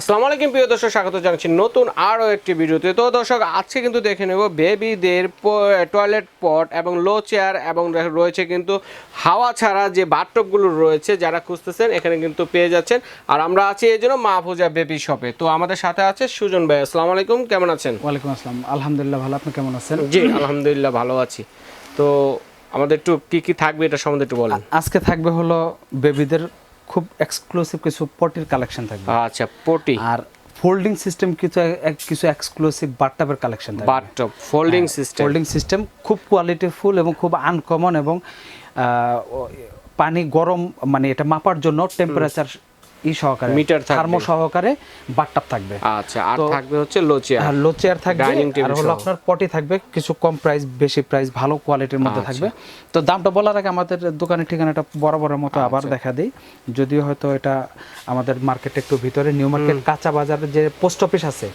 আসসালামু আলাইকুম প্রিয় দর্শক স্বাগত জানাচ্ছি নতুন আরও একটি ভিডিওতে। তো দর্শক আজকে কিন্তু দেখে নেব বেবিদের টয়লেট পট এবং লো চেয়ার এবং রয়েছে কিন্তু হাওয়া ছাড়া যে বাথটবগুলো রয়েছে যারা খুঁজতেছেন এখানে কিন্তু পেয়ে যাচ্ছেন। আর আমরা আছি এই জন্য মাহফুজা বেবি শপে তো আমাদের সাথে আছে সুজন ভাই আসসালামু আলাইকুম কেমন আছেন? ওয়ালাইকুম আসসালাম আলহামদুলিল্লাহ ভালো আপনি কেমন আছেন? জি আলহামদুলিল্লাহ ভালো আছি। তো আমাদের একটু কি কি থাকবে এটা সম্বন্ধে একটু বলেন। আজকে থাকবে হলো বেবিদের খুব এক্সক্লুসিভ কিছু পটির কালেকশন থাকবে। আচ্ছা পটি। আর ফোল্ডিং সিস্টেম কিছু এক- কিছু এক্সক্লুসিভ বাটটপের কালেকশন থাকবে। Bathtub folding system folding system খুব কোয়ালিটি ফুল এবং খুব আনকমন এবং পানি গরম মানে এটা মাপার জন্য টেম্পারেচার ই সহকারে মিটার থার্মো সহকারে বাটটাপ থাকবে। আচ্ছা আর থাকবে হচ্ছে লো চেয়ার আর লো চেয়ার থাকবে Dining table আর হলো আপনার পটি থাকবে কিছু কম প্রাইস বেশি প্রাইস ভালো কোয়ালিটির মধ্যে থাকবে। তো দামটা বলার আগে আমাদের দোকানের ঠিকানাটা বরাবরের মতো আবার দেখা দিই। যদিও হয়তো এটা আমাদের মার্কেট একটু ভিতরে নিউ মার্কেট কাঁচা বাজারে যে পোস্ট অফিস আছে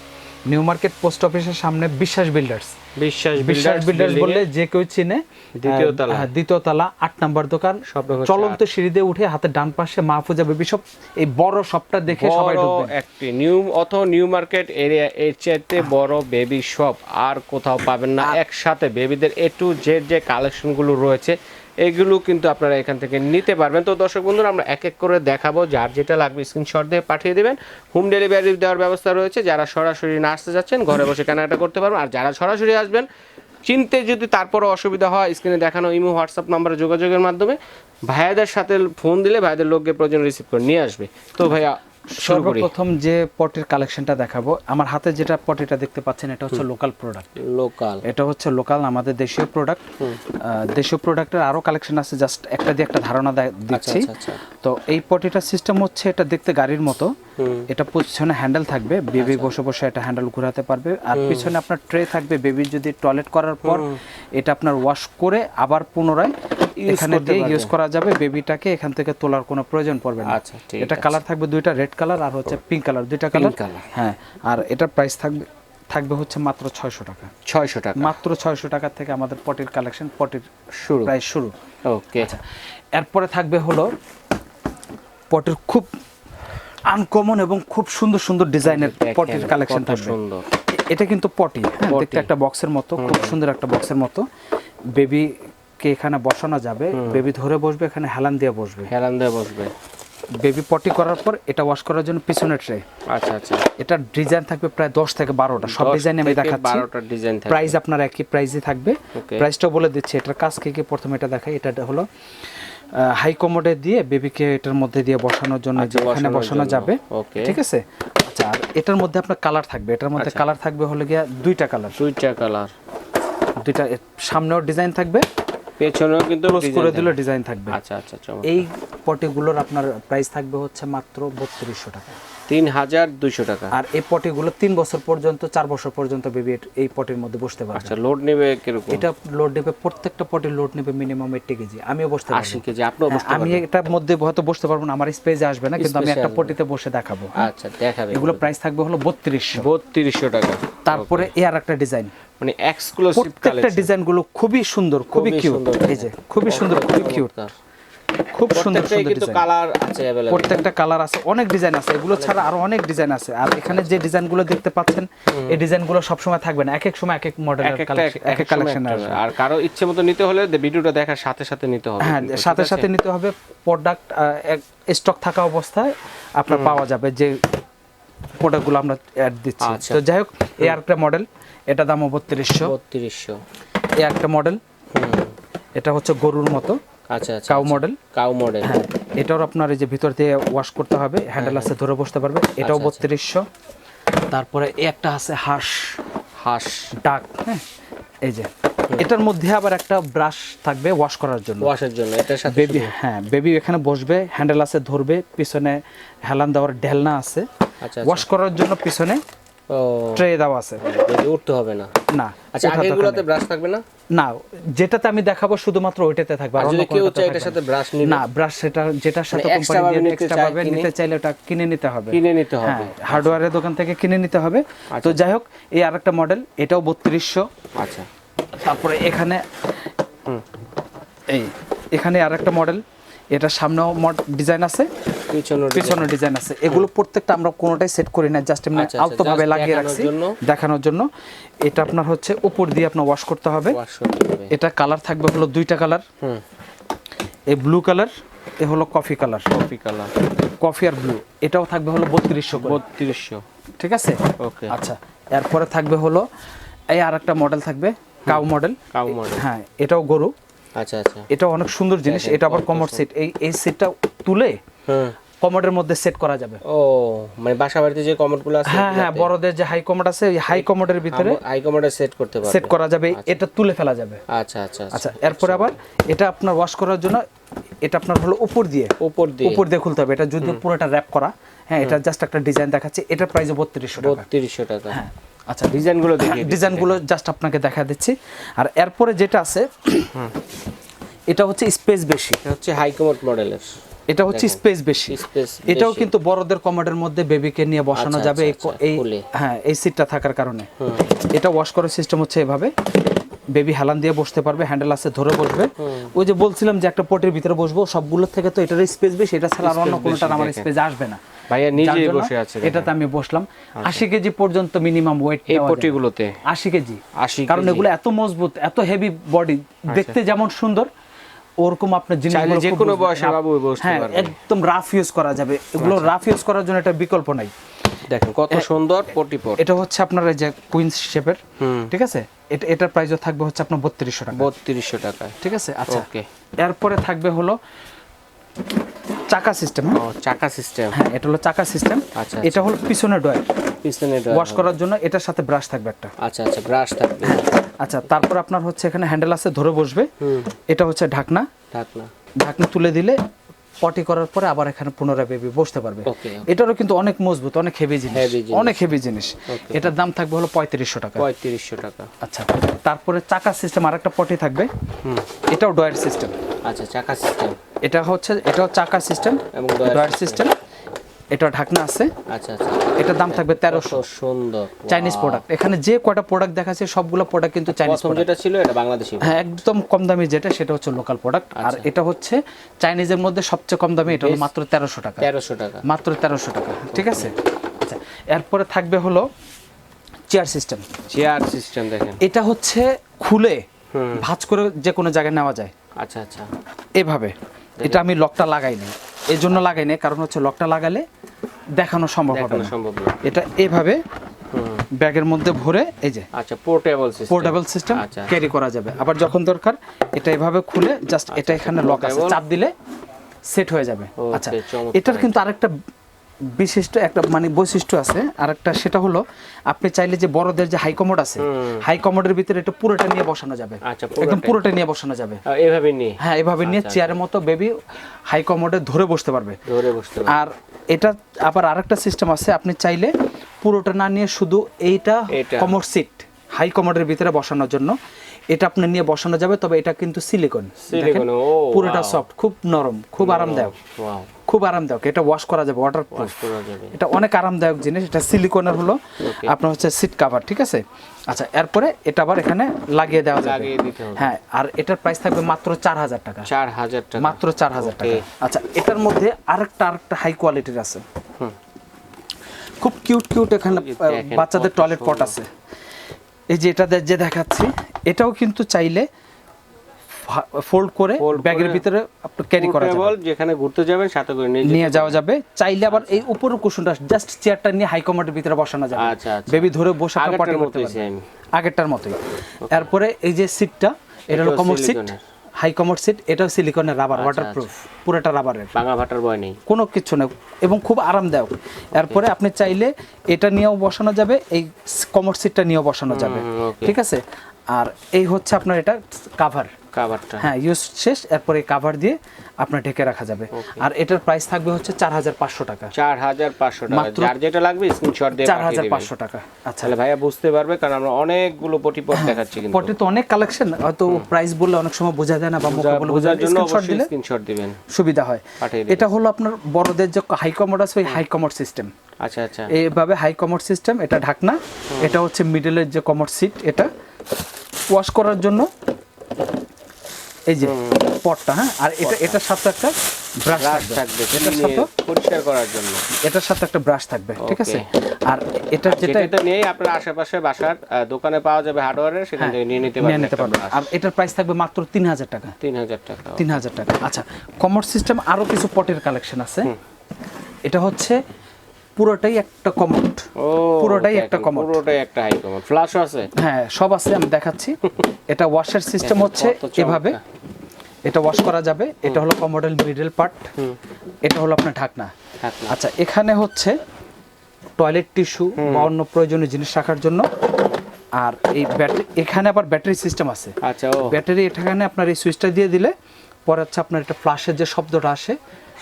নিউ মার্কেট পোস্ট অফিসের সামনে বিশ্বাস বিল্ডার্স। বিশ্বাস বিশ্বাস বিল্ডার্স বললে যে কেউ চিনে দ্বিতীয় তলা। হ্যাঁ, দ্বিতীয় তলা আট নাম্বার দোকান। চলন্ত সিঁড়ি দিয়ে উঠে হাতে ডান পাশে মাহফুজা বেবি সব এই বড় শপটা দেখে সবাই একটি নিউ অথবা নিউ মার্কেট এরিয়া এর চাইতে বড় বেবি শপ। আর কোথাও পাবেন না। একসাথে বেবিদের এ টু জেড যে কালেকশনগুলো রয়েছে এগুলো কিন্তু আপনারা এখান থেকে নিতে পারবেন। তো দর্শক বন্ধুরা, আমরা এক এক করে দেখাবো যার যেটা লাগবে স্ক্রিনশট দিয়ে পাঠিয়ে দেবেন। হোম ডেলিভারি দেওয়ার ব্যবস্থা রয়েছে। যারা সরাসরি না আসতে যাচ্ছেন, ঘরে বসে কেনাকাটা করতে পারবেন। আর যারা সরাসরি আসবেন, চিনতে যদি তারপরও অসুবিধা হয় স্ক্রিনে দেখানো ইমো, হোয়াটসঅ্যাপ নাম্বারে যোগাযোগের মাধ্যমে, ভাইয়াদের সাথে ফোন দিলে ভাইয়াদের লোককে প্রয়োজন রিসিভ করে নিয়ে আসবে। তো ভাইয়া সর্বপ্রথম যে পটির কালেকশনটা দেখাবো আমার হাতে যেটা পটিটা দেখতে পাচ্ছেন এটা হচ্ছে লোকাল প্রোডাক্ট লোকাল। এটা হচ্ছে লোকাল আমাদের দেশীয় প্রোডাক্ট দেশীয় প্রোডাক্টের আরও কালেকশন আছে জাস্ট একটা দিয়ে একটা ধারণা দিচ্ছি। আচ্ছা, আচ্ছা। তো এই পটিটার সিস্টেম হচ্ছে এটা দেখতে গাড়ির মতো। এটা পিছনে হ্যান্ডেল থাকবে বেবি আচ্ছা। বসে বসে এটা হ্যান্ডেল ঘোরাতে পারবে। আর পিছনে আপনার ট্রে থাকবে বেবি যদি টয়লেট করার পর এটা আপনার ওয়াশ করে আবার পুনরায় এখানে দিয়ে ইউজ করা যাবে বেবিটাকে এখান থেকে তোলার কোনো প্রয়োজন পড়বে না। আচ্ছা, এটা কালার থাকবে দুইটা রেড কালার আর হচ্ছে পিঙ্ক কালার দুইটা কালার। হ্যাঁ আর এটার প্রাইস থাকবে থাকবে হচ্ছে মাত্র ছয়শো টাকা। ছয়শো টাকা। মাত্র ছয়শো টাকা থেকে আমাদের পটির কালেকশন পটির শুরু। প্রাইস শুরু। ওকে আচ্ছা এরপরে থাকবে হলো পটির খুব আনকমন এবং খুব সুন্দর সুন্দর ডিজাইনের পটির কালেকশন থাকবে। এটা কিন্তু পটি হ্যাঁ দেখতে একটা বক্সের মতো খুব সুন্দর একটা বক্সের মতো। বেবিকে এখানে বসানো যাবে বেবি ধরে বসবে এখানে হেলান দিয়ে বসবে। হেলান দিয়ে বসবে। বেবি পটি করার পর এটা ওয়াশ করার জন্য পিছনে ট্রে আচ্ছা আচ্ছা। এটা ডিজাইন থাকবে প্রায় দশ থেকে বারোটা। সব ডিজাইন আমি দেখাচ্ছি। বারোটা ডিজাইন থাকে প্রাইস আপনার একই প্রাইসই থাকবে। Okay. প্রাইসটাও বলে দিচ্ছি। এটার কাজ কি কি? প্রথমে এটা দেখাই। এটা হলো হাই কমোডে দিয়ে বেবিকে এটার মধ্যে দিয়ে বসানোর জন্য যে এখানে আচ্ছা, বসানো যাবে. ঠিক আছে? আচ্ছা আর এটার মধ্যে আপনার কালার থাকবে। এটার মধ্যে আচ্ছা। কালার থাকবে হলো গিয়া দুইটা কালার দুইটা কালার দুইটা সামনেও ডিজাইন থাকবে। পেছনেও কিন্তু ক্লোজ করে। দিলেও ডিজাইন থাকবে। আচ্ছা আচ্ছা চমৎকার। এই পটিগুলোর আপনার প্রাইস থাকবে হচ্ছে মাত্র বত্রিশশো টাকা। তিন হাজার দুইশো টাকা। আর এই পটিগুলো তিন বছর পর্যন্ত চার বছর পর্যন্ত বেবি এই পটির মধ্যে বসতে পারবে। আচ্ছা লোড নেবে কীরকম? এটা লোড নেবে প্রত্যেকটা পটির লোড নেবে মিনিমাম এইটটি কেজি আমিও বসতে পারব। আশি কেজি আপনিও বসতে আমি এটার মধ্যে হয়তো বসতে পারব না আমার স্পেসে আসবে না কিন্তু আমি একটা। পটিতে বসে দেখাবো। আচ্ছা দেখাবে এগুলো প্রাইস থাকবে হলো বত্রিশশো। বত্রিশশো টাকা। তারপরে এ আর একটা ডিজাইন মানে এক্সক্লুসিভ প্রত্যেকটা ডিজাইনগুলো খুবই সুন্দর খুবই কিউট এই যে খুবই সুন্দর খুবই কিউট খুব সুন্দর সুন্দর কিন্তু কালার আছে প্রত্যেকটা কালার আছে অনেক ডিজাইন আছে। এগুলো ছাড়া আরও অনেক ডিজাইন আছে। আর এখানে যে ডিজাইনগুলো দেখতে পাচ্ছেন এই ডিজাইনগুলো সবসময় থাকবে না। এক এক সময় এক এক মডেলের এক এক এক কালেকশন আসবে। আর কারও ইচ্ছে মতো নিতে হলে ভিডিওটা দেখার সাথে সাথে নিতে হবে। হ্যাঁ সাথে সাথে নিতে হবে। প্রোডাক্ট স্টক থাকা অবস্থায় আপনার পাওয়া যাবে। যে প্রোডাক্টগুলো আমরা অ্যাড দিচ্ছি। আচ্ছা। তো যাই হোক এই আরেকটা মডেল এটা দাম বত্রিশশো। বত্রিশশো। এই একটা মডেল এটা হচ্ছে গরুর মতো। আচ্ছা আচ্ছা কাউ মডেল কাউ মডেল হ্যাঁ এটাও আপনার এই যে ভিতর দিয়ে ওয়াশ করতে হবে হ্যান্ডেল আছে ধরে বসতে পারবে। এটাও আচ্ছা, বত্রিশশো। তারপরে একটা আছে হাঁস। হাঁস। ডাক হ্যাঁ এই যে। এটার মধ্যে আবার একটা ব্রাশ থাকবে ওয়াশ করার জন্য। ওয়াশের জন্য এটার সাথে বেবি হ্যাঁ বেবি এখানে বসবে হ্যান্ডেল আছে ধরবে পিছনে হেলান দেওয়ার ঢেলনা আছে। আচ্ছা ওয়াশ করার জন্য পিছনে ট্রে দেওয়া আছে। উঠতে হবে না। না আচ্ছা নেই। ব্রাশ থাকবে না। না? যেটাতে আমি দেখাবো শুধুমাত্র ওইটাতে থাকবে আর যদি কেউ চায় এটার সাথে ব্রাশ নিবে? না ব্রাশ সেটা যেটার সাথে মানে কোম্পানি দিয়ে এক্সট্রা ভাবে? নিতে চাইলে ওটা কিনে নিতে হবে। কিনে নিতে হবে। হার্ডওয়্যারের দোকান থেকে কিনে নিতে হবে। তো যাই হোক এই আরেকটা মডেল এটাও বত্রিশশো। আচ্ছা। তারপরে এখানে এই এখানে আরেকটা মডেল এটা সামনেও ডিজাইন আছে পিছনের পিছনে ডিজাইন আছে। এগুলো প্রত্যেকটা আমরা কোনোটাই সেট করি না জাস্ট এমনি আচ্ছা, আচ্ছা, ভাবে লাগিয়ে রাখছি। দেখানোর জন্য। এটা আপনার হচ্ছে উপর দিয়ে আপনার ওয়াশ করতে হবে। এটা কালার থাকবে হলো দুইটা কালার হুম। এই ব্লু কালার এ হলো coffee colour coffee colour coffee আর ব্লু এটাও থাকবে হলো বত্রিশশো বত্রিশশো। ঠিক আছে? ওকে আচ্ছা এরপরে থাকবে হলো এই আর একটা মডেল থাকবে কাউ মডেল কাউ মডেল হ্যাঁ এটাও গরু। আচ্ছা আচ্ছা। এটা অনেক সুন্দর জিনিস এটা আবার কমোড সেট এই এই সেটটা তুলে কমোডের মধ্যে সেট করা যাবে। ও মানে বাসা বাড়িতে যে কমেন্টগুলো আছে হ্যাঁ হ্যাঁ বড়দের যে হাই কমোড আছে ওই হাই কমোডের ভিতরে হাই কমেন্টে সেট করতে পারবে। সেট করা যাবে এটা তুলে ফেলা যাবে। আচ্ছা আচ্ছা আচ্ছা। এরপরে আবার এটা আপনার ওয়াশ করার জন্য এটা আপনার হলো উপর দিয়ে। উপর দিয়ে। উপর দিয়ে খুলতে হবে। এটা যদি পুরোটা র্যাপ করা। হ্যাঁ এটা জাস্ট একটা ডিজাইন দেখাচ্ছে এটা প্রাইস বত্রিশশো টাকা। বত্রিশশো টাকা। হ্যাঁ। আচ্ছা ডিজাইনগুলো দেখি ডিজাইনগুলো জাস্ট আপনাকে দেখা দিচ্ছি। আর এরপরে যেটা আছে এটা হচ্ছে স্পেস বেশি। এটা হচ্ছে হাই কমোড মডেলের। এটা হচ্ছে স্পেস বেশি। এটাও কিন্তু বড়দের কমোডের মধ্যে বেবিকে নিয়ে বসানো আচ্ছা, যাবে। এই আচ্ছা, এই। হ্যাঁ এই সিটটা থাকার কারণে। এটা ওয়াশ করার সিস্টেম হচ্ছে এভাবে। বেবি হেলান দিয়ে বসতে পারবে হ্যান্ডেল আছে ধরে বসবে। ওই যে বলছিলাম যে একটা পটের ভিতরে বসবো সবগুলোর থেকে তো এটার স্পেস বেশি এটা ছাড়া আর অন্য কোনোটার আমার স্পেস আসবে না। ভাইয়া জন্য বসে আছে এটাতে আমি বসলাম। আশি কেজি পর্যন্ত মিনিমাম ওয়েট এই পটিগুলোতে? আশি কেজি। আশি কারণ এগুলো এত মজবুত এত হেভি বডি দেখতে যেমন সুন্দর ওরকম আপনার জিনিসগুলো যে কোনো বয়সে বাবু বসতে হ্যাঁ পারবে। আচ্ছা। একদম রাফ ইউজ করা যাবে। এগুলো রাফ ইউজ করার জন্য এটা বিকল্প নাই। দেখেন কত সুন্দর পটি পট। এটা হচ্ছে আপনার এই যে কুইন্স শেপের ঠিক আছে? এটা এটার প্রাইসও থাকবে হচ্ছে আপনার বত্রিশশো টাকা। বত্রিশশো টাকায়। ঠিক আছে? আচ্ছা। ওকে। এরপরে থাকবে হলো চাকা সিস্টেম ও চাকা সিস্টেম হ্যাঁ এটা হলো চাকা সিস্টেম আচ্ছা, এটা হলো পিছনে ডয়ার পিছনে ওয়াশ করার জন্য এটার সাথে ব্রাশ থাকবে একটা। আচ্ছা আচ্ছা ব্রাশ থাকবে। আচ্ছা তারপর আপনার হচ্ছে এখানে হ্যান্ডেল আছে ধরে বসবে। এটা হচ্ছে ঢাকনা। ঢাকনা। ঢাকনা তুলে দিলে পটি করার পরে আবার এখানে পুনরায় বেবি বসতে পারবে। এটারও কিন্তু অনেক মজবুত অনেক হেভি জিনিস অনেক হেভি জিনিস। এটার দাম থাকবে হলো পঁয়ত্রিশশো টাকা। পঁয়ত্রিশশো টাকা। আচ্ছা তারপরে চাকা সিস্টেম আর একটা পটি থাকবে। হুম। এটাও ডয়ের সিস্টেম আচ্ছা চাকা সিস্টেম এটা হচ্ছে এটাও চাকা সিস্টেম এবং ডয়ার সিস্টেম এটা ঢাকনা আছে। আচ্ছা আচ্ছা। এটার দাম থাকবে কত তেরোশো। সুন্দর। চাইনিজ প্রোডাক্ট এখানে যে কয়টা প্রোডাক্ট দেখাচ্ছে সবগুলো প্রোডাক্ট কিন্তু চাইনিজ প্রথম যেটা ছিল এটা বাংলাদেশি। হ্যাঁ একদম কম দামি যেটা সেটা হচ্ছে লোকাল প্রোডাক্ট আর আচ্ছা। এটা হচ্ছে চাইনিজের মধ্যে সবচেয়ে কম দামি এটা হলো মাত্র তেরোশো টাকা। তেরোশো টাকা। মাত্র তেরোশো টাকা ঠিক আছে? আচ্ছা এরপরে থাকবে হলো চেয়ার সিস্টেম চেয়ার সিস্টেম দেখেন। এটা হচ্ছে খুলে। ভাঁজ করে যে কোনো জায়গায় নেওয়া যায়। আচ্ছা আচ্ছা। এভাবে। এটা আমি লকটা লাগাই নাই এই জন্য লাগাই নাই কারণ হচ্ছে লকটা লাগালে দেখানো সম্ভব হবে না। সম্ভব এটা এভাবে ব্যাগের মধ্যে ভরে এই যে আচ্ছা পোর্টেবল সিস্টেম পোর্টেবল সিস্টেম আচ্ছা ক্যারি করা যাবে। আবার যখন দরকার এটা এভাবে খুলে জাস্ট এটা এখানে লক আছে। চাপ দিলে সেট হয়ে যাবে। আচ্ছা এটার কিন্তু আরেকটা বিশিষ্ট একটা মানে বৈশিষ্ট্য আছে। আরেকটা সেটা হলো আপনি চাইলে যে বড়দের যে হাই কমোড আছে হুম। হাই কমোডের ভিতরে এটা পুরোটা নিয়ে বসানো যাবে। আচ্ছা, একদম পুরোটা। নিয়ে বসানো যাবে। এভাবে নিয়ে? হ্যাঁ এভাবে নিয়ে আচ্ছা, চেয়ারের মতো বেবি হাই কমোডে ধরে বসতে পারবে। ধরে বসতে আর এটা আবার আরেকটা সিস্টেম আছে আপনি চাইলে পুরোটা না নিয়ে শুধু এইটা এইটা। কমোড সিট হাই কমোডের ভিতরে বসানোর জন্য। এটা আপনি নিয়ে বসানো যাবে তবে এটা কিন্তু সিলিকন পুরোটা সফট খুব নরম খুব আরামদায়ক। খুব আরামদায়ক এটা ওয়াশ করা যাবে ওয়াটার ওয়াশ করা যাবে। এটা অনেক আরামদায়ক জিনিস এটা সিলিকনের হলো আপনার হচ্ছে সিট কাভার ঠিক আছে? আচ্ছা এরপরে এটা আবার এখানে লাগিয়ে দেওয়া যাবে। লাগিয়ে দিতে হবে। হ্যাঁ আর এটার প্রাইস থাকবে মাত্র চার হাজার টাকা। চার হাজার টাকা। মাত্র চার হাজার টাকা। আচ্ছা এটার মধ্যে আরেকটা আরেকটা হাই কোয়ালিটির আছে। হুম। খুব কিউট কিউট এখানে বাচ্চাদের টয়লেট পট আছে। এই যে এটা যে দেখাচ্ছি এটাও কিন্তু চাইলে ফোল্ড করে ব্যাগের ভিতরে ক্যারি করা যাবে। যেখানে ঘুরতে যাবেন সাথে করে নিয়ে নিয়ে যাওয়া যাবে। চাইলে আবার এই উপরের কুশনটা জাস্ট চেয়ারটা নিয়ে হাই কমান্ডের ভিতরে বসানো যাবে। আচ্ছা, আচ্ছা। বেবি ধরে বসে আপনি আগেরটার করতে মতোই পারবেন। আগেরটার মতোই। এরপরে এই যে সিটটা এটা হলো commode seat high commode seat এটাও সিলিকনের রাবার আচ্ছা, ওয়াটার প্রুফ পুরোটা রাবারের ভাঙা ভাটার ভয় নেই। কোনো কিছু না এবং খুব আরামদায়ক। এরপরে আপনি চাইলে এটা নিয়েও বসানো যাবে এই কমোড সিটটা নিয়েও বসানো যাবে। ঠিক আছে? আর এই হচ্ছে আপনার এটা কাভার কাভারটা হ্যাঁ ইউজ শেষ এরপরে কাভার দিয়ে আপনার ঢেকে রাখা যাবে। আর এটার প্রাইস থাকবে হচ্ছে চার হাজার পাঁচশো টাকা। চার হাজার পাঁচশো টাকা। যার যেটা লাগবে স্ক্রিনশট দিয়ে চার হাজার পাঁচশো টাকা। আচ্ছা। তাহলে ভাইয়া বুঝতে পারবে কারণ আমরা অনেকগুলো পটিপট দেখাচ্ছি কিন্তু। পটে তো অনেক কালেকশন হয়তো প্রাইস বললে অনেক সময় বোঝা যায় না বা মুখে বলে বোঝার জন্য স্ক্রিনশট অবশ্যই স্ক্রিনশট দিবেন। সুবিধা হয়। এটা হলো আপনার বড়দের যে হাই কমোড আছে ওই হাই কমোড সিস্টেম আচ্ছা আচ্ছা। এইভাবে হাই কমোড সিস্টেম এটা ঢাকনা এটা হচ্ছে মিডলের যে কমোড সিট এটা ওয়াশ করার জন্য এই যে পটটা হ্যাঁ? আর এটা এটার সাথে একটা ব্রাশ থাকবে। এটার সাথে পরিষ্কার করার জন্য। এটার সাথে একটা ব্রাশ থাকবে ঠিক আছে? আর এটা যেটা তো নিয়েই আপনার আশেপাশে বাসার দোকানে পাওয়া যাবে হার্ডওয়্যারের সেখান থেকে নিয়ে নিতে পারবেন নিতে পারবেন। আর এটার প্রাইস থাকবে মাত্র তিন হাজার টাকা। তিন হাজার টাকা তিন হাজার টাকা। আচ্ছা কমার্স সিস্টেম আরও কিছু পটের কালেকশন আছে। এটা হচ্ছে পুরোটাই একটা কমোড পুরোটাই একটা commode। পুরোটাই একটা হাই কমোড ফ্ল্যাশও আছে? হ্যাঁ সব আছে আমি দেখাচ্ছি। এটা ওয়াশের সিস্টেম হচ্ছে এভাবে। এটা ওয়াশ করা যাবে। এটা হলো কমোডেল মিডল পার্ট এটা হলো আপনার ঢাকনা। ঢাকনা। আচ্ছা এখানে হচ্ছে টয়লেট টিস্যু বা অন্য প্রয়োজনীয় জিনিস রাখার জন্য। আর এই ব্যাটারি এখানে আবার ব্যাটারি সিস্টেম আছে। আচ্ছা ব্যাটারি এখানে আপনার এই সুইচটা দিয়ে দিলে পরে হচ্ছে আপনার এটা ফ্লাশের যে শব্দটা আসে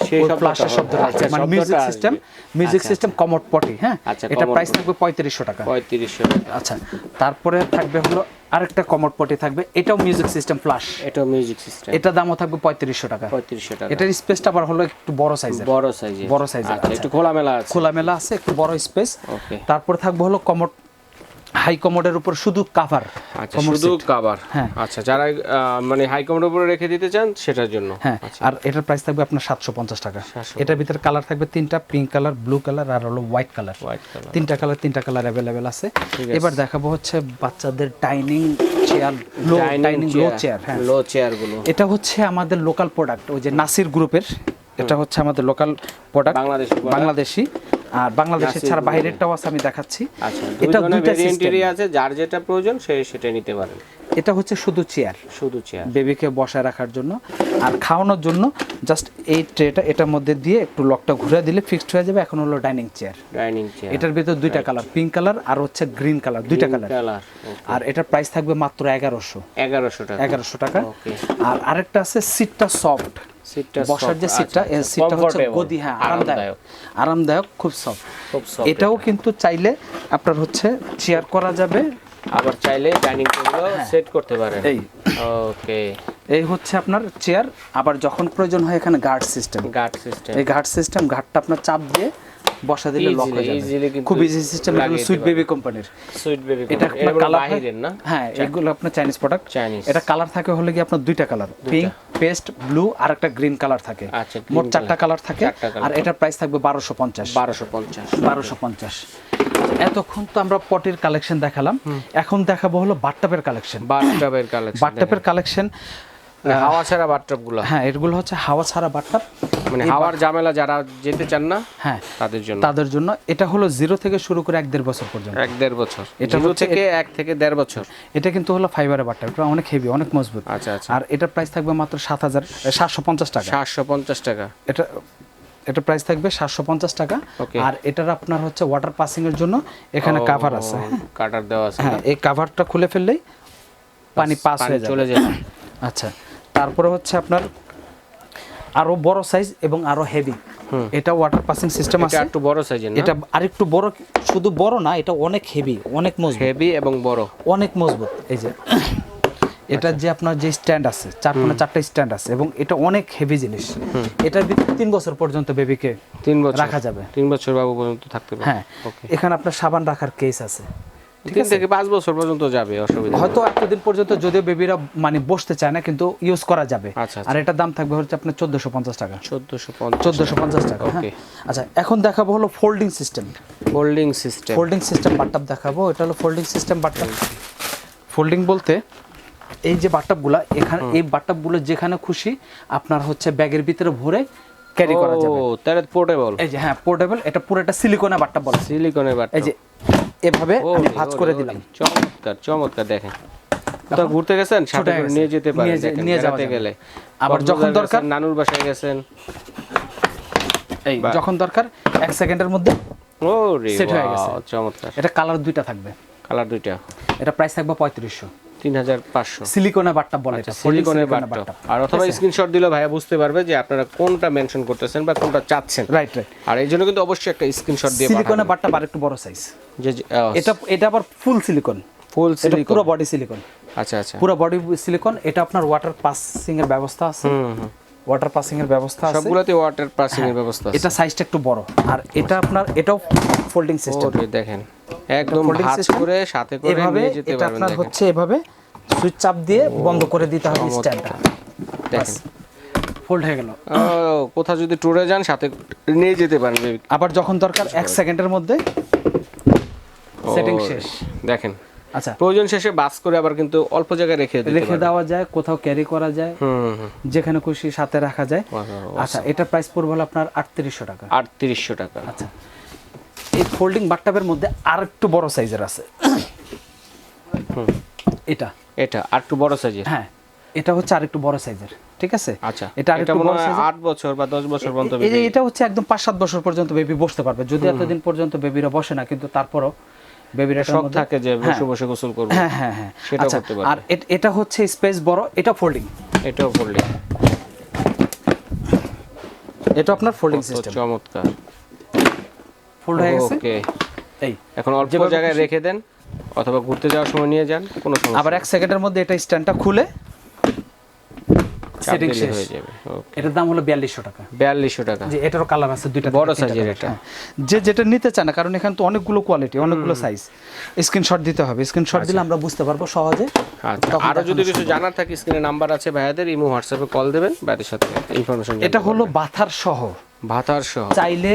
সেই ওই শব্দটা ফ্লাশের হবে। শব্দটা আচ্ছা, আসবে মানে মিউজিক সিস্টেম মিউজিক আচ্ছা, সিস্টেম কমোড পটি হ্যাঁ? আচ্ছা, এটা প্রাইস থাকবে পঁয়ত্রিশশো টাকা। পঁয়ত্রিশশো আচ্ছা তারপরে থাকবে হলো আরেকটা কমোড পটি থাকবে এটাও মিউজিক সিস্টেম ফ্লাশ এটা মিউজিক সিস্টেম এটা দামও থাকবে পঁয়ত্রিশশো টাকা। পঁয়ত্রিশশো টাকা। এটার স্পেসটা আবার হলো একটু বড় সাইজের বড় সাইজে বড় size-এর, আচ্ছা একটু খোলামেলা আছে। খোলামেলা আছে একটু বড় স্পেস তারপর থাকবে হলো কমোড হাই কমোডের উপর শুধু কাভার আচ্ছা শুধু কাভার হ্যাঁ। আচ্ছা যারা মানে হাই কমের উপরে রেখে দিতে চান সেটার জন্য। হ্যাঁ আচ্ছা। আর এটার প্রাইস থাকবে আপনার সাতশো পঞ্চাশ টাকা। এটার ভিতরে কালার থাকবে তিনটা পিঙ্ক কালার ব্লু কালার আর হলো হোয়াইট কালার হোয়াইট কালার তিনটা কালার তিনটা কালার অ্যাভেলেবেল আছে। এবার দেখাবো হচ্ছে বাচ্চাদের dining chair low dining low chair হ্যাঁ। লো চেয়ারগুলো এটা হচ্ছে আমাদের লোকাল প্রোডাক্ট ওই যে নাসির গ্রুপের এটা হচ্ছে আমাদের লোকাল প্রোডাক্ট বাংলাদেশি। বাংলাদেশি। আর বাংলাদেশের ছাড়া। বাইরেরটাও আছে আমি দেখাচ্ছি। আচ্ছা এটা দুই দুইটা ভেরিয়েন্টেরই আছে যার যেটা প্রয়োজন সে সেটা নিতে পারেন। এটা হচ্ছে শুধু চেয়ার শুধু চেয়ার বেবিকে বসায় রাখার জন্য। আর খাওয়ানোর জন্য জাস্ট এই ট্রেটা এটার মধ্যে দিয়ে একটু লকটা ঘুরে দিলে ফিক্সড হয়ে যাবে। এখন হলো ডাইনিং চেয়ার ডাইনিং চেয়ার এটার ভিতর দুইটা কালার পিঙ্ক কালার আর হচ্ছে গ্রিন কালার দুইটা কালার আর এটার প্রাইস থাকবে মাত্র এগারোশো। এগারোশো টাকা। এগারোশো টাকা. আর আরেকটা আছে সিটটা সফট সিটটা বসার যে সিটটা এই সিটটা হচ্ছে গদি হ্যাঁ আরামদায়ক। আরামদায়ক। খুব সফট এটাও কিন্তু চাইলে আপনার হচ্ছে চেয়ার করা যাবে। আবার চাইলে ডাইনিং টেবিলও সেট করতে পারেন। এই। ওকে। এই হচ্ছে আপনার চেয়ার আবার যখন প্রয়োজন হয় এখানে গার্ড সিস্টেম গার্ড সিস্টেম এই গার্ড সিস্টেম গার্ডটা আপনার চাপ দিয়ে বসা দিলে লক হয়ে যাবে। খুব ইজি সিস্টেম এটা সুইট বেবি কোম্পানির সুইট বেবি এটা আপনার কালার বাহিরের না? হ্যাঁ এগুলো আপনার চাইনিজ প্রোডাক্ট Chinese। এটা কালার থাকে হলে কি আপনার দুইটা কালার পিঙ্ক পেস্ট ব্লু আর একটা গ্রিন কালার থাকে। আচ্ছা, মোট চারটা কালার থাকে। আর এটার প্রাইস থাকবে বারোশো পঞ্চাশ। বারোশো পঞ্চাশ। বারোশো পঞ্চাশ। এতক্ষণ তো আমরা পটের কালেকশন দেখালাম। এখন দেখাবো হলো বাটটাপের কালেকশন বাথটাবের কালেকশন বাটটাপের কালেকশন হাওয়া ছাড়া বাথটাবগুলো হ্যাঁ এগুলো হচ্ছে হাওয়া ছাড়া বাটটাপ মানে হাওয়ার ঝামেলা যারা যেতে চান না হ্যাঁ তাদের জন্য। তাদের জন্য এটা হলো জিরো থেকে শুরু করে এক দেড় বছর পর্যন্ত। এক দেড় বছর। এটা থেকে এক থেকে দেড় বছর। এটা কিন্তু হলো ফাইবারের বাট্টা এটা অনেক হেভি অনেক মজবুত। আচ্ছা আচ্ছা। আর এটার প্রাইস থাকবে মাত্র সাত হাজার সাতশো পঞ্চাশ টাকা। সাতশো পঞ্চাশ টাকা। এটা এটা প্রাইস থাকবে সাতশো পঞ্চাশ টাকা। আর এটার আপনার হচ্ছে ওয়াটার পাসিং এর জন্য এখানে কাভার আছে। কাটার দেওয়া আছে হ্যাঁ এই কাভারটা খুলে ফেললেই পানি পাস হয়ে যাবে। চলে যাবে। আচ্ছা। তারপরে হচ্ছে আপনার আরও বড় সাইজ এবং আরও হেভি এটা ওয়াটার পাসিং সিস্টেম এটা আছে। একটু বড় সাইজের না? এটা আরেকটু বড় শুধু বড় না এটা অনেক হেভি অনেক মজবুত। হেভি এবং বড়। অনেক মজবুত এই যে। এটা যে আপনার যে স্ট্যান্ড আছে চার কোণে চারটা স্ট্যান্ড আছে এবং এটা অনেক হেভি জিনিস। এটার ভিতরে তিন বছর পর্যন্ত বেবিকে তিন বছর। রাখা যাবে। তিন বছর বাবু পর্যন্ত থাকতে পারে হ্যাঁ। ওকে এখানে আপনার সাবান রাখার কেস আছে। তিন থেকে পাঁচ বছর পর্যন্ত যাবে অসুবিধা হয়তো এতদিন পর্যন্ত যদিও বেবিরা মানে বসতে চায় না কিন্তু ইউজ করা যাবে। আচ্ছা, আচ্ছা। আর এটার দাম থাকবে হচ্ছে আপনার চোদ্দশো পঞ্চাশ টাকা। চোদ্দশো পঞ্চাশ। চোদ্দশো পঞ্চাশ টাকা হ্যাঁ। আচ্ছা এখন দেখাবো হলো folding system holding system folding system bathtub দেখাবো এটা হলো ফোল্ডিং সিস্টেম বাট্টাপ ফোল্ডিং বলতে এই যে বাট্টাপগুলো এখানে এই বাট্টাপগুলো যেখানে খুশি আপনার হচ্ছে ব্যাগের ভিতরে ভরে ক্যারি করা যাবে। ও তাহলে পোর্টেবল এই যে হ্যাঁ পোর্টেবল এটা পুরোটা সিলিকনের বাট্টাপ বলে। সিলিকনের বাট এই যে এভাবে আমি ভাঁজ করে দিলাম। চমৎকার চমৎকার দেখেন। কোথাও ঘুরতে গেছেন? সাথে নিয়ে যেতে পারেন নিয়ে যে- দেখেন, নিয়ে যাওয়া বেড়াতে যাবে। গেলে। আবার যখন দরকার নানুর বাসায় গেছেন। এই যখন দরকার এক সেকেন্ডের মধ্যে ও রে সেট হয়ে গেছে। চমৎকার। এটা কালার দুইটা থাকবে। কালার দুইটা। এটা প্রাইস থাকবে পঁয়ত্রিশশো। তিন হাজার পাঁচশো। সিলিকনের বাট্টাপ বলা যায় সিলিকনের বাট্টপ আর অথবা স্ক্রিনশট দিলে ভাইয়া বুঝতে পারবে যে আপনারা কোনটা মেনশন করতেছেন বা কোনটা চাচ্ছেন। রাইট রাইট আর এই জন্য কিন্তু অবশ্যই একটা স্ক্রিনশট দিয়ে সিলিকনের বাট্টাপ আর একটু বড় সাইজ যে এটা এটা আবার ফুল সিলিকন ফুল সিলিকন পুরো বডি সিলিকন আচ্ছা আচ্ছা। পুরো বডি সিলিকন এটা আপনার ওয়াটার পাসিং এর ব্যবস্থা আছে। ওয়াটার পাসিং এর ব্যবস্থা আছে। সবগুলোতে ওয়াটার পাসিং এর ব্যবস্থা আছে। এটা সাইজটা একটু বড়। আর এটা আপনার এটাও ফোল্ডিং সিস্টেম দেখেন একদম ভাঁজ করে সাথে করে নিয়ে যেতে এটা আপনার হচ্ছে এভাবে সুইচ চাপ দিয়ে বন্ধ করে দিতে হবে স্ট্যান্ডটা দেখেন। ফোল্ড হয়ে গেল। কোথাও যদি ট্যুরে যান সাথে নিয়ে যেতে পারেন আবার যখন দরকার এক সেকেন্ডের মধ্যে সেটিং শেষ। দেখেন। আচ্ছা। প্রয়োজন শেষে বাস করে আবার কিন্তু অল্প জায়গায় রেখে দিতে রেখে দেওয়া যায় কোথাও ক্যারি করা যায় যেখানে খুশি সাথে রাখা যায়। আচ্ছা এটা প্রাইস পড়বে হলো আপনার আটত্রিশশো টাকা। আটত্রিশশো টাকা। আচ্ছা। এই ফোল্ডিং বাটটাবের মধ্যে আর একটু বড় সাইজের আছে। এটা। এটা আর একটু বড় সাইজের হ্যাঁ এটা হচ্ছে আর একটু বড় সাইজের ঠিক আছে? আচ্ছা এটা আর একটু মনে বড় সাইজের আট বছর বা দশ বছর পর্যন্ত baby- এটা হচ্ছে একদম পাঁচ সাত বছর পর্যন্ত বেবি বসতে পারবে। যদি এতদিন পর্যন্ত বেবিরা বসে না কিন্তু তারপরও বেবির শখ থাকে যে বসে বসে গোসল করব। হ্যাঁ হ্যাঁ হ্যাঁ। সেটাও আচ্ছা, করতে পারবে। আর এটা হচ্ছে স্পেস বড় এটা ফোল্ডিং। এটাও ফোল্ডিং। এটা আপনার ফোল্ডিং সিস্টেম। চমৎকার। ফোল্ড হয়ে গেছে? ওকে। এই। এখন অল্প জায়গায় রেখে দেন অথবা ঘুরতে যাওয়ার সময় নিয়ে যান কোনো সমস্যা আবার এক সেকেন্ডের মধ্যে এটা স্ট্যান্ডটা খুলে সেটিং শেষ। হয়ে যাবে এটার দাম হলো বিয়াল্লিশশো টাকা। বিয়াল্লিশশো টাকা। জি এটারও কালার আছে দুইটা বড় colour, এটা। হ্যাঁ। যে যেটা নিতে চান কারণ এখানে তো অনেকগুলো কোয়ালিটি অনেকগুলো সাইজ স্ক্রিনশট দিতে হবে স্ক্রিনশট দিলে আমরা বুঝতে পারব সহজে। আচ্ছা। আরও যদি কিছু জানার থাকে স্ক্রিনে নাম্বার আছে ভাইয়াদের ইমো হোয়াটসঅ্যাপে কল দেবেন ভাইদের সাথে ইনফরমেশন এটা হলো বাথার সহ ভাতার সহ চাইলে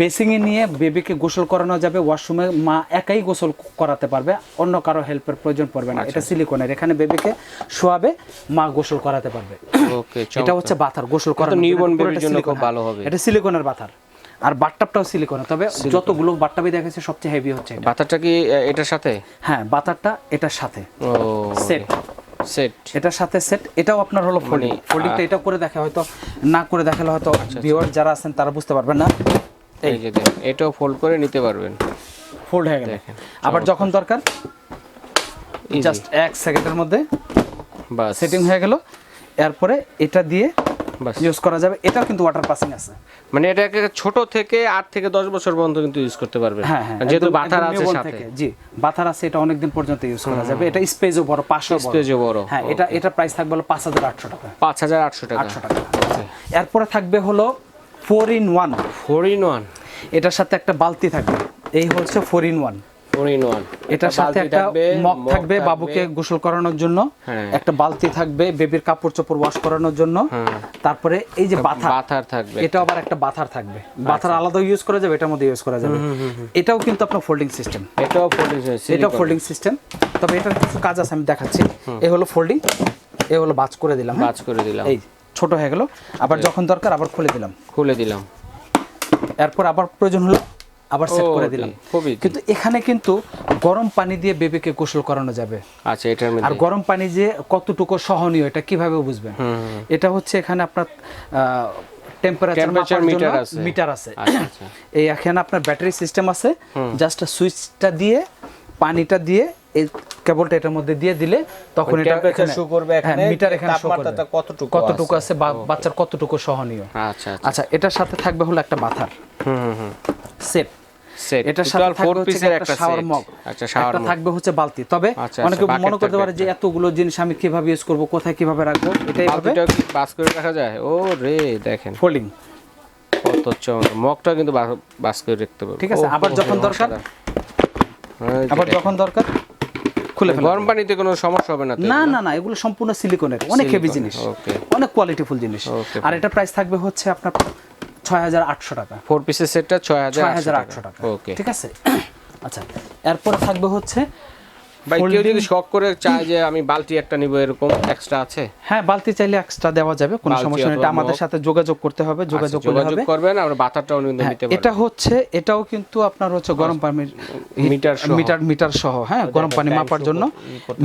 বেসিংয়ে নিয়ে বেবিকে গোসল করানো যাবে ওয়াশরুমে মা একাই গোসল করাতে পারবে অন্য কারও হেল্পের প্রয়োজন পড়বে না। আচ্ছা, এটা সিলিকনের এখানে বেবিকে শোয়াবে মা গোসল করাতে পারবে। ওকে এটা হচ্ছে বাথার গোসল করানো এটা পুরোটা জন্য খুব ভালো। হবে। এটা সিলিকনের বাথার। আর বাটটাপটাও সিলিকনের তবে যতগুলো বাটটাবি দেখেছে সবচেয়ে হেভি হচ্ছে এটা। ভাতারটা কি এটার সাথে? হ্যাঁ বাতারটা এটার সাথে। সেট সেট এটার সাথে সেট এটাও আপনার হলো ফোল্ডিং ফোল্ডিংটা এটা করে দেখা হয়তো না করে দেখালে হয়তো ভিউয়ার যারা আছেন তারা বুঝতে পারবেন না। এই যে দেখেন এটাও ফোল্ড করে নিতে পারবেন। ফোল্ড হয়ে গেল। দেখেন, আবার যখন দরকার জাস্ট এক সেকেন্ডের মধ্যে বাস। সেটিং হয়ে গেল। এরপরে এটা দিয়ে বাস। ইউজ করা যাবে। এটাও কিন্তু ওয়াটার পাসিং আছে। মানে এটাকে ছোট থেকে আট থেকে দশ বছর পর্যন্ত কিন্তু ইউজ করতে পারবে হ্যাঁ হ্যাঁ যেহেতু একদম আছে সাথে। জি বাতার আছে এটা অনেকদিন পর্যন্ত ইউজ করা যাবে। এটা স্পেসও বড় পাঁচশো স্পেজও বড়। হ্যাঁ এটা এটা প্রাইস থাকবে হলো পাঁচ হাজার আটশো টাকা। পাঁচ হাজার আটশো টাকা। আটশো টাকা। এরপরে থাকবে হলো four in one. Four in one. এটার সাথে একটা বালতি থাকবে। এই হচ্ছে ফোর ইন ওয়ান। এটার সাথে একটা মগ থাকবে বাবুকে গোসল করানোর জন্য। হ্যাঁ। একটা বালতি থাকবে বেবির কাপড় চোপড় ওয়াশ করানোর জন্য। তারপরে এই যে বাথা বাথার থাকবে। এটা আবার একটা বাথার থাকবে। বাথার আলাদা ইউজ করা যাবে এটার মধ্যে ইউজ করা যাবে। এটাও কিন্তু আপনার ফোল্ডিং সিস্টেম এটাও ফোল্ডিং এটাও ফোল্ডিং সিস্টেম তবে এটার কিছু কাজ আছে আমি দেখাচ্ছি। এ হলো ফোল্ডিং এ হলো বাজ করে দিলাম হ্যাঁ? কাজ করে দিলাম। এই ছোট হয়ে গেল। আবার যখন দরকার আবার খুলে দিলাম। খুলে দিলাম। এরপর আবার প্রয়োজন হলো আবার সেট করে দিলাম। খুবই কিন্তু এখানে কিন্তু গরম পানি দিয়ে বেবিকে গোসল করানো যাবে। আচ্ছা এটার মধ্যে। আর গরম পানি যে কতটুকু সহনীয় এটা কীভাবে বুঝবেন? এটা হচ্ছে এখানে আপনার টেম্পারেচার meter আছে। মিটার আছে। আচ্ছা আচ্ছা। এই এখানে আপনার ব্যাটারি সিস্টেম আছে। জাস্ট সুইচটা দিয়ে পানিটা দিয়ে কেবলটা এটার মধ্যে দিয়ে দিলে তখন এটা show করবে এখানে মিটার এখানে show করবে। কতটুকু কতটুকু আছে বাচ্চার কতটুকু সহনীয়? আচ্ছা আচ্ছা। আচ্ছা এটার সাথে থাকবে হলো একটা বাথার। হুম হুম সেট। সেট। এটার সাথে থাকবে হচ্ছে একটা শাওয়ার মগ। আচ্ছা শাওয়ার একটা থাকবে হচ্ছে বালতি। তবে আচ্ছা, অনেকে আচ্ছা, মনে করতে পারে যে এতগুলো জিনিস আমি কীভাবে ইউজ করব কোথায় কীভাবে রাখব? এটাই হবে বাস করে রাখা যায়? ও রে দেখেন। ফোল্ডিং কত মগটা কিন্তু বাস করে রাখতে পারবে ঠিক আছে আবার যখন দরকার আবার। যখন দরকার খুলে ফেলা গরম পানিতে কোনো সমস্যা হবে না না না না এগুলো সম্পূর্ণ সিলিকনের অনেক হেভি জিনিস. অনেক কোয়ালিটিফুল জিনিস। আর এটা প্রাইস থাকবে হচ্ছে আপনার ছয় হাজার আটশো টাকা। ফোর পিসের সেটটা ছয় হাজার আটশো টাকা। ওকে ঠিক আছে? আচ্ছা এরপরে থাকবে হচ্ছে ভাই কেউ যদি শখ করে চায় যে আমি বালতি একটা নিব এরকম এক্সট্রা আছে? হ্যাঁ বালতি চাইলে এক্সট্রা দেওয়া যাবে কোনো সমস্যা নেই। এটা আমাদের সাথে যোগাযোগ করতে হবে যোগাযোগ আচ্ছা, যোগাযোগ হবে। করবেন আমরা বাতারটাও কিন্তু হ্যাঁ, নিতে এটা হচ্ছে এটাও কিন্তু আপনার হচ্ছে গরম পানি মিটার মিটার মিটার সহ হ্যাঁ গরম পানি মাপার জন্য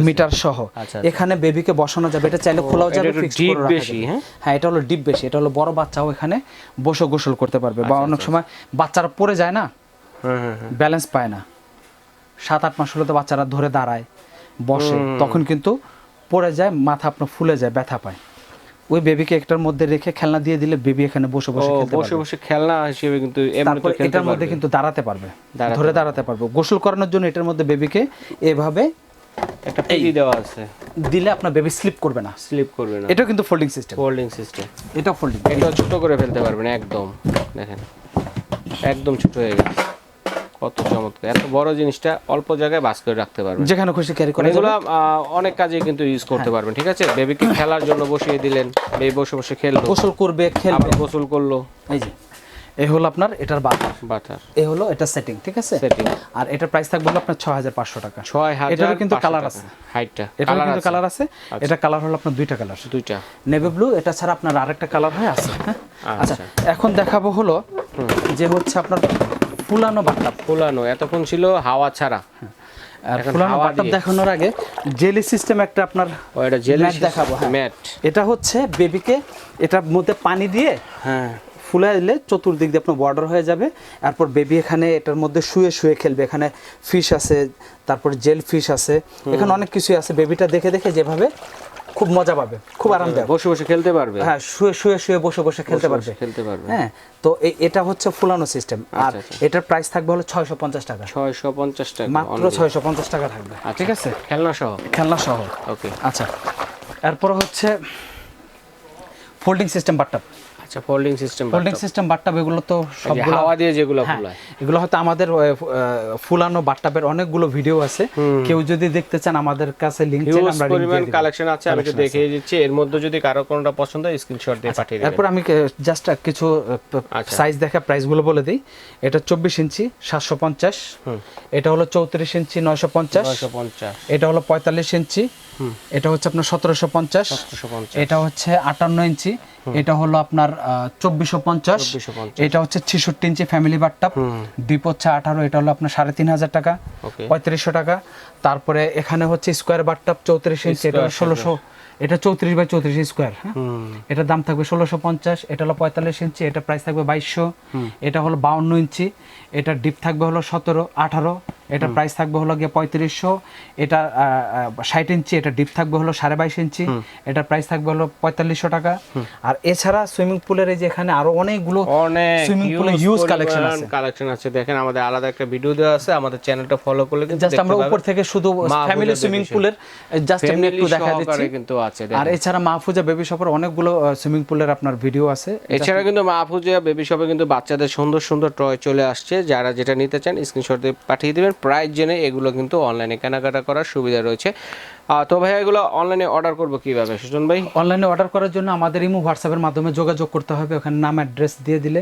মিটার সহ। আচ্ছা, এখানে বেবিকে বসানো যাবে এটা চাইলে খোলাও যাবে ফিক্স করে রাখা বেশি, হ্যাঁ? হ্যাঁ এটা হলো ডিপ বেশি এটা হলো বড় বাচ্চাও এখানে বসে গোসল করতে পারবে আচ্ছা, বা অনেক সময় বাচ্চারা পড়ে যায় না হ্যাঁ হ্যাঁ ব্যালেন্স পায় না। সাত আট মাস হলে তো বাচ্চারা ধরে দাঁড়ায় বসে তখন কিন্তু পড়ে যায় মাথা আপনার ফুলে যায় ব্যথা পায়। ওই বেবিকে একটার মধ্যে রেখে খেলনা দিয়ে দিলে বেবি এখানে বসে বসে খেলতে বসে বসে খেলনা হিসেবে কিন্তু তারপর এটার মধ্যে কিন্তু দাঁড়াতে পারবে ধরে দাঁড়াতে পারবে। গোসল করানোর জন্য এটার মধ্যে বেবিকে এভাবে একটা পেটি দেওয়া আছে। দিলে আপনার বেবি স্লিপ করবে না। স্লিপ করবে না। এটাও কিন্তু ফোল্ডিং সিস্টেম ফোল্ডিং সিস্টেম এটা ফোল্ডিং এটা ছোট করে ফেলতে পারবেন একদম দেখেন। একদম ছোট হয়ে গেছে। কত চমৎকার। এত বড় জিনিসটা অল্প জায়গায় বাস করে রাখতে পারবেন। যেখানে খুশি ক্যারি করা এগুলো অনেক কাজে কিন্তু ইউজ করতে হ্যাঁ। পারবেন ঠিক আছে? বেবিকে খেলার জন্য বসিয়ে দিলেন বেবি বসে বসে খেললো। গোসল করবে খেলবে। গোসল করল। এই যে এই হলো আপনার এটার বাজার বাটার। এই হলো এটা সেটিং ঠিক আছে? সেটিং আর এটার প্রাইস থাকবে হলো আপনার ছয় হাজার পাঁচশো টাকা। ছয় হাজার এটারও কিন্তু কালার আছে। হাইটটা এটারও কালার কিন্তু কালার আছে। এটা কালার হলো আপনার দুইটা কালার দুইটা। নেভি ব্লু এটা ছাড়া আপনার আরেকটা কালার হয় আছে। হ্যাঁ? আচ্ছা। এখন দেখাবো হলো যে হচ্ছে আপনার ফুলানো বাট্টাপ ফুলানো এতক্ষণ ছিল হাওয়া ছাড়া। আর এখন ফুলানো হাওয়া দেখানোর আগে জেলি সিস্টেম একটা আপনার এটা জেলি দেখাবো হ্যাঁ। ম্যাট। এটা হচ্ছে বেবিকে এটার মধ্যে পানি দিয়ে হ্যাঁ। ফুলে দিলে চতুর্দিক দিয়ে আপনার বর্ডার হয়ে যাবে। তারপর বেবি এখানে এটার মধ্যে শুয়ে শুয়ে খেলবে। এখানে ফিশ আছে তারপর জেল ফিশ আছে। এখানে অনেক কিছুই আছে। বেবিটা দেখে দেখে যেভাবে খুব মজা পাবে খুব আরামদায়ক। বসে বসে খেলতে পারবে? হ্যাঁ শুয়ে শুয়ে শুয়ে বসে বসে খেলতে পারবে। খেলতে পারবে। হ্যাঁ তো এটা হচ্ছে ফুলানো সিস্টেম আর আচ্ছা। এটার প্রাইস থাকবে হলো ছয়শো পঞ্চাশ টাকা। ছয়শো পঞ্চাশ টাকা মাত্র only। ছয়শো পঞ্চাশ টাকা থাকবে। ঠিক আছে? খেলনা সহ? খেলনা সহ। ওকে আচ্ছা। এরপর হচ্ছে ফোল্ডিং সিস্টেম বাট্টাপ আচ্ছা folding system folding system bathtub এগুলো তো সবগুলো হাওয়া দিয়ে যেগুলো হ্যাঁ, ফুলায়। এগুলো হয়তো আমাদের ফুলানো বাট্টাপের অনেকগুলো ভিডিও আছে। কেউ যদি দেখতে চান আমাদের কাছে লিংক চাইলে আমরা পরিমাণ। কালেকশন আছে আমি তো দেখিয়ে দিচ্ছি। এর মধ্যে যদি কারও কোনটা পছন্দ হয় স্ক্রিনশট দিয়ে পাঠিয়ে দিবেন। এরপর আমি জাস্ট কিছু আচ্ছা। সাইজ দেখা প্রাইসগুলো বলে দিই। এটা চব্বিশ ইঞ্চি সাতশো পঞ্চাশ। এটা হলো চৌত্রিশ ইঞ্চি নয়শো পঞ্চাশ। ছয়শো পঞ্চাশ। এটা হলো পঁয়তাল্লিশ ইঞ্চি। এটা হচ্ছে আপনার সতেরোশো পঞ্চাশ। সতেরোশো পঞ্চাশ। এটা হচ্ছে আটান্ন ইঞ্চি। এটা হলো আপনার চব্বিশশো পঞ্চাশ। এটা হচ্ছে ছেষট্টি ইঞ্চি ফ্যামিলি বাট্টাপ ডিপ হচ্ছে আঠারো এটা হলো আপনার সাড়ে তিন হাজার টাকা। পঁয়ত্রিশশো টাকা। তারপরে এখানে হচ্ছে স্কোয়ার বাট্টাপ চৌত্রিশ ইঞ্চি এটা ষোলোশো। এটা চৌত্রিশ বাই চৌত্রিশ স্কোয়ার হ্যাঁ? এটার দাম থাকবে ষোলোশো পঞ্চাশ এটা হলো পঁয়তাল্লিশ ইঞ্চি এটা প্রাইস থাকবে বাইশশো। এটা হলো বাউন্ন ইঞ্চি এটা ডিপ থাকবে হলো সতেরো আঠারো। এটা প্রাইস থাকবে হলো গিয়ে পঁয়ত্রিশশো এটা ষাট ইঞ্চি এটা ডিপ থাকবে হলো সাড়ে বাইশ ইঞ্চি এটার প্রাইস থাকবে হলো পঁয়তাল্লিশশো টাকা। আর এছাড়া সুইমিং পুলের এই যে এখানে আরও অনেকগুলো সুইমিং হিউজ কালেকশন আছে। কালেকশন আছে। দেখেন আমাদের আলাদা একটা ভিডিও দেওয়া আছে আমাদের চ্যানেলটা ফলো করলে কিন্তু জাস্ট আমরা উপর থেকে শুধু ফ্যামিলি সুইমিং পুলের জাস্ট একটু দেখা দিচ্ছি। কিন্তু আছে আর এছাড়া মাহফুজা বেবি শপের অনেকগুলো সুইমিং পুলের আপনার ভিডিও আছে। এছাড়া কিন্তু মাহফুজিয়া বেবি শপে কিন্তু বাচ্চাদের সুন্দর সুন্দর টয় চলে আসছে। যারা যেটা নিতে চান স্ক্রিনশট দিয়ে পাঠিয়ে দিবেন। প্রাইস জেনে এগুলো কিন্তু অনলাইনে কেনাকাটা করার সুবিধা রয়েছে। তো ভাই এগুলো অনলাইনে অর্ডার করব কীভাবে? সুজন ভাই? অনলাইনে অর্ডার করার জন্য আমাদের ইমু হোয়াটসঅ্যাপের মাধ্যমে যোগাযোগ করতে হবে। ওখানে নাম অ্যাড্রেস দিয়ে দিলে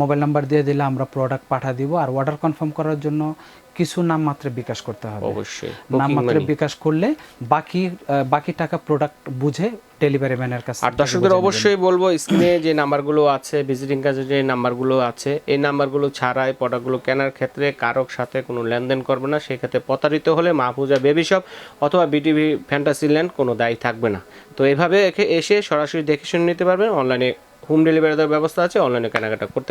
মোবাইল নাম্বার দিয়ে দিলে আমরা প্রোডাক্ট পাঠা দিব। আর অর্ডার কনফার্ম করার জন্য কিছু নাম মাত্র বিকাশ করতে হবে। অবশ্যই। নাম মাত্র বিকাশ করলে বাকি বাকি টাকা প্রোডাক্ট বুঝে ডেলিভারি ম্যানের কাছে আর দর্শকদের অবশ্যই বলব স্ক্রিনে যে নাম্বারগুলো আছে ভিজিটিং কার্ডে যে নাম্বারগুলো আছে এই নাম্বারগুলো ছাড়াই প্রোডাক্টগুলো কেনার ক্ষেত্রে কারোর সাথে কোনো লেনদেন করবে না। সেক্ষেত্রে প্রতারিত হলে মাহফুজা বেবি শপ অথবা বিটিভি ফ্যান্টাসি ল্যান্ড কোনো দায়ী থাকবে না। তো এভাবে এসে সরাসরি দেখে শুনে নিতে পারবেন। অনলাইনে হোম ডেলিভারি দেওয়ার ব্যবস্থা আছে অনলাইনে কেনাকাটা করতে